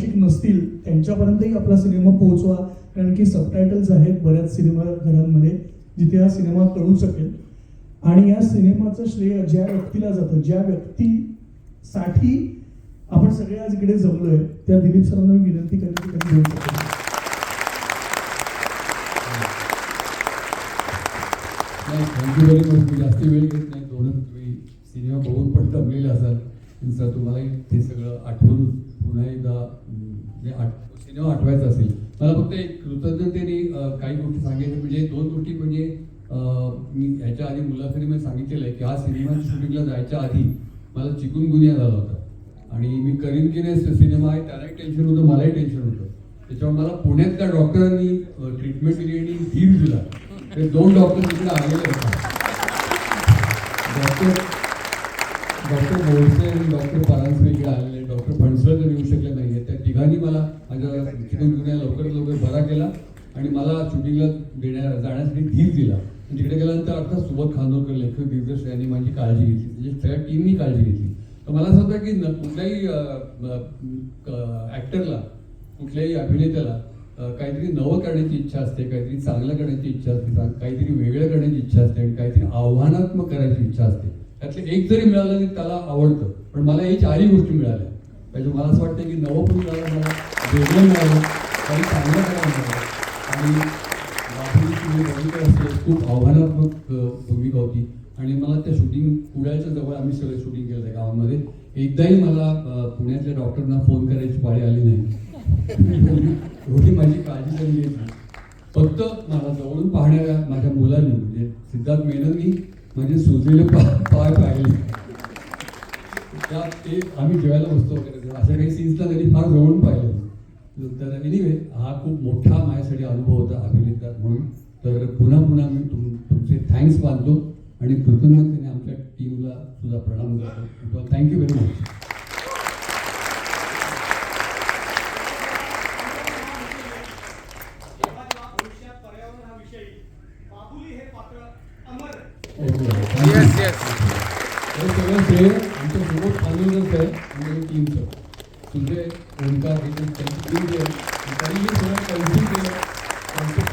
भाषिक नसतील त्यांच्यापर्यंतही आपला सिनेमा पोहोचवा. कारण की सबटायटल्स आहेत बऱ्याच सिनेमा घरांमध्ये जिथे हा सिनेमा कळू शकेल. आणि या सिनेमाचं श्रेय ज्या व्यक्तीला जातं ज्या व्यक्तीसाठी आपण सगळे आज इकडे जमलोय त्या दिलीप सरांना मी विनंती करेन की त्यांनी दोन नाही थँक्यू व्हेरी मच मी जास्त वेळ घेत नाही. दोन तुम्ही सिनेमा बघून पण दमलेले असाल. तुमचा तुम्हालाही ते सगळं आठवून पुन्हा एकदा सिनेमा आठवायचा असेल. मला फक्त एक कृतज्ञतेने काही गोष्टी सांगायच्या म्हणजे दोन गोष्टी म्हणजे मी ह्याच्या आधी मुलाखतीमध्ये सांगितलेलं आहे की हा सिनेमा शूटिंगला जायच्या आधी मला चिकून गुन्हा झाला होता. आणि मी करीन की नाही सिनेमा आहे त्यालाही टेन्शन होतं मलाही टेन्शन होतं. त्याच्यामुळे मला पुण्यात त्या डॉक्टरांनी ट्रीटमेंट दिली आणि धीर दिला. ते दोन डॉक्टर तिकडे आलेले होते. डॉक्टर डॉक्टर मोडसे आणि डॉक्टर परांजपे इकडे आलेले डॉक्टर फणसळकर येऊ शकले नाही त्या तिघांनी मला माझ्या चिकनगुन्या लवकरात लवकर बरा केला आणि मला शूटिंगला देण्या जाण्यासाठी धीर दिला. तिकडे गेल्यानंतर अर्थात सुबोध खानोलकर लेखक दिग्दर्शक यांनी माझी काळजी घेतली. म्हणजे सगळ्या टीमनी काळजी घेतली. तर मला असं होतं की न- कुठल्याही ॲक्टरला कुठल्याही अभिनेत्याला काहीतरी नवं करण्याची इच्छा असते काहीतरी चांगलं करण्याची इच्छा असते काहीतरी वेगळं करण्याची इच्छा असते आणि काहीतरी आव्हानात्मक करायची इच्छा असते. त्यातलं एक जरी मिळालं तरी त्याला आवडतं. पण मला ही चारही गोष्टी मिळाल्या. त्याच्यामुळे मला असं वाटतं की नवं पण मला वेगळं मिळालं काही चांगलं करायला आणि खूप आव्हानात्मक भूमिका होती. आणि मला त्या शूटिंग पुण्याच्या जवळ आम्ही सगळं शूटिंग केलं त्या गावामध्ये. एकदाही मला पुण्याच्या पुण्यातल्या डॉक्टरना फोन करायची पाळी आली नाही. एवढी माझी काळजी झाली आहे फक्त मला जवळून पाहणाऱ्या माझ्या मुलांनी म्हणजे सिद्धार्थ मेनननी म्हणजे सुजलेले पा पाय पाहिले. त्या ते आम्ही जेवायला बसतो वगैरे. अशा काही सीन्सला त्यांनी फार जवळून पाहिलं. तर एनिवे हा खूप मोठा माझ्यासाठी अनुभव होता अभिनेता म्हणून. तर पुन्हा पुन्हा मी तुम तुमचे थँक्स मानतो आणि कृतज्ञतेने आमच्या टीमला सुद्धा प्रणाम करतो. Thank you very much Yes, yes. हा विषय येईल, बाबुली हे सगळं श्रेय आमच्या आहे टीमचं तुझे ओंकार त्यांची टीम जी आहे त्यांनी हे सगळं कन्सिल केलं